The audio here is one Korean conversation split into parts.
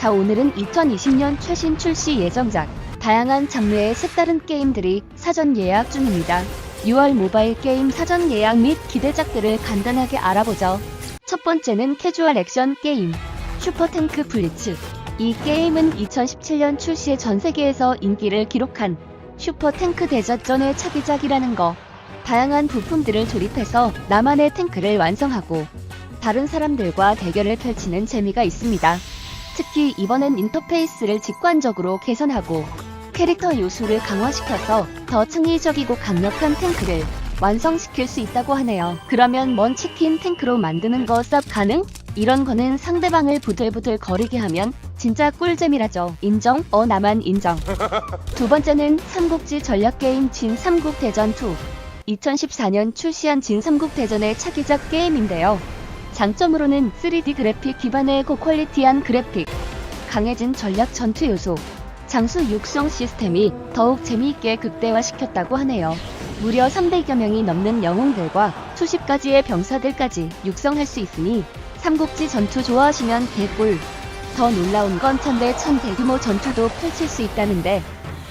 자 오늘은 2020년 최신 출시 예정작 다양한 장르의 색다른 게임들이 사전 예약 중입니다. 6월 모바일 게임 사전 예약 및 기대작들을 간단하게 알아보죠. 첫 번째는 캐주얼 액션 게임 슈퍼탱크 블리츠 이 게임은 2017년 출시해 전 세계에서 인기를 기록한 슈퍼탱크 대작전의 차기작이라는 거 다양한 부품들을 조립해서 나만의 탱크를 완성하고 다른 사람들과 대결을 펼치는 재미가 있습니다. 특히 이번엔 인터페이스를 직관적으로 개선하고 캐릭터 요소를 강화시켜서 더 창의적이고 강력한 탱크를 완성시킬 수 있다고 하네요. 그러면 먼 치킨 탱크로 만드는 거 쌉 가능? 이런 거는 상대방을 부들부들 거리게 하면 진짜 꿀잼이라죠. 인정? 어 나만 인정. 두 번째는 삼국지 전략 게임 진 삼국 대전 2. 2014년 출시한 진 삼국 대전의 차기작 게임인데요. 장점으로는 3D 그래픽 기반의 고퀄리티한 그래픽, 강해진 전략 전투 요소, 장수 육성 시스템이 더욱 재미있게 극대화시켰다고 하네요. 무려 300여 명이 넘는 영웅들과 수십 가지의 병사들까지 육성할 수 있으니 삼국지 전투 좋아하시면 개꿀. 더 놀라운 건 천대 천 대규모 전투도 펼칠 수 있다는데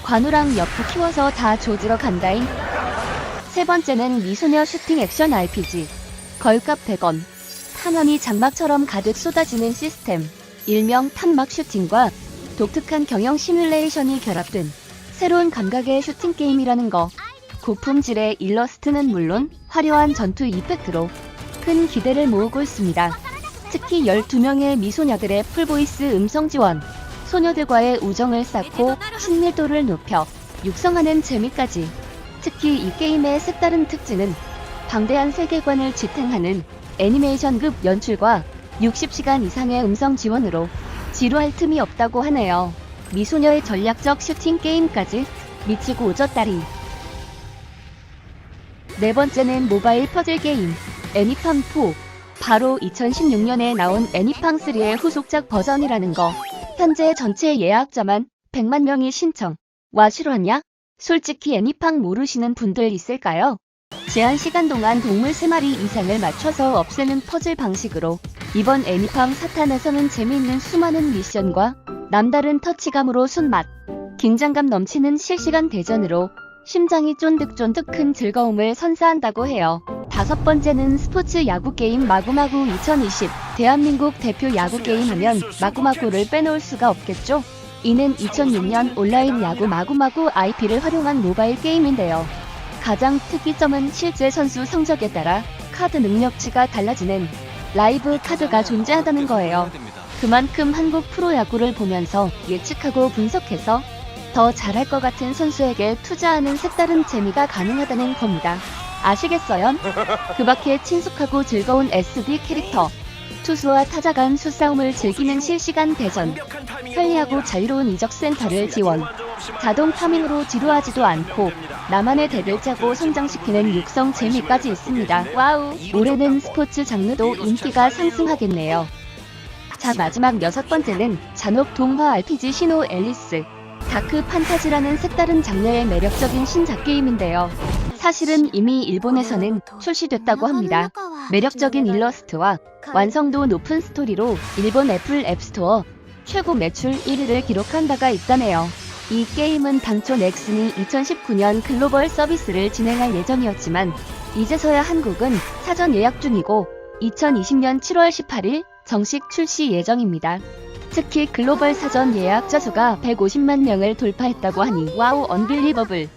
관우랑 옆으 키워서 다 조지러 간다잉. 세 번째는 미소녀 슈팅 액션 RPG. 걸값 100원. 탄환이 장막처럼 가득 쏟아지는 시스템. 일명 탄막 슈팅과 독특한 경영 시뮬레이션이 결합된 새로운 감각의 슈팅 게임이라는 거. 고품질의 일러스트는 물론 화려한 전투 이펙트로 큰 기대를 모으고 있습니다. 특히 12명의 미소녀들의 풀보이스 음성 지원, 소녀들과의 우정을 쌓고 친밀도를 높여 육성하는 재미까지. 특히 이 게임의 색다른 특징은 방대한 세계관을 지탱하는 애니메이션급 연출과 60시간 이상의 음성 지원으로 지루할 틈이 없다고 하네요. 미소녀의 전략적 슈팅 게임까지 미치고 오졌다리. 네 번째는 모바일 퍼즐 게임 애니팡4 바로 2016년에 나온 애니팡3의 후속작 버전이라는 거 현재 전체 예약자만 100만 명이 신청 와 실화냐? 솔직히 애니팡 모르시는 분들 있을까요? 제한 시간 동안 동물 3마리 이상을 맞춰서 없애는 퍼즐 방식으로 이번 애니팡 사탄에서는 재미있는 수많은 미션과 남다른 터치감으로 손맛, 긴장감 넘치는 실시간 대전으로 심장이 쫀득쫀득 큰 즐거움을 선사한다고 해요. 다섯 번째는 스포츠 야구 게임 마구마구 2020. 대한민국 대표 야구 게임 하면 마구마구를 빼놓을 수가 없겠죠? 이는 2006년 온라인 야구 마구마구 IP를 활용한 모바일 게임인데요. 가장 특이점은 실제 선수 성적에 따라 카드 능력치가 달라지는 라이브 카드가 존재한다는 거예요. 그만큼 한국 프로야구를 보면서 예측하고 분석해서 더 잘할 것 같은 선수에게 투자하는 색다른 재미가 가능하다는 겁니다. 아시겠어요? 그 밖에 친숙하고 즐거운 SD 캐릭터, 투수와 타자 간 수싸움을 즐기는 실시간 대전, 편리하고 자유로운 이적 센터를 지원, 자동 파밍으로 지루하지도 않고 나만의 덱을 짜고 성장시키는 육성 재미까지 있습니다. 와우! 올해는 스포츠 장르도 인기가 상승하겠네요. 자 마지막 여섯 번째는 잔혹 동화 RPG 신호 앨리스 다크 판타지라는 색다른 장르의 매력적인 신작 게임인데요. 사실은 이미 일본에서는 출시됐다고 합니다. 매력적인 일러스트와 완성도 높은 스토리로 일본 애플 앱스토어 최고 매출 1위를 기록한 바가 있다네요. 이 게임은 당초 넥슨이 2019년 글로벌 서비스를 진행할 예정이었지만 이제서야 한국은 사전 예약 중이고 2020년 7월 18일 정식 출시 예정입니다. 특히 글로벌 사전 예약자 수가 150만 명을 돌파했다고 하니 와우 언빌리버블.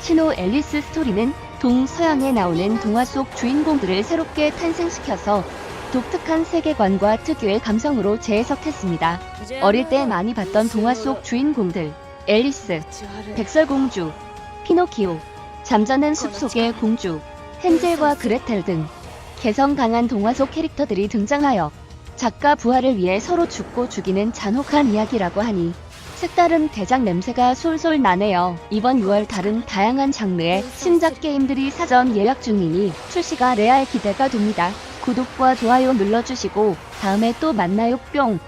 신호 앨리스 스토리는 동서양에 나오는 동화 속 주인공들을 새롭게 탄생시켜서 독특한 세계관과 특유의 감성으로 재해석했습니다. 어릴 때 많이 봤던 동화 속 주인공들, 앨리스, 백설공주, 피노키오, 잠자는 숲속의 공주, 헨젤과 그레텔 등 개성 강한 동화 속 캐릭터들이 등장하여 작가 부하를 위해 서로 죽고 죽이는 잔혹한 이야기라고 하니 색다른 대작 냄새가 솔솔 나네요. 이번 6월 다른 다양한 장르의 신작 게임들이 사전 예약 중이니 출시가 레알 기대가 됩니다. 구독과 좋아요 눌러주시고 다음에 또 만나요 뿅.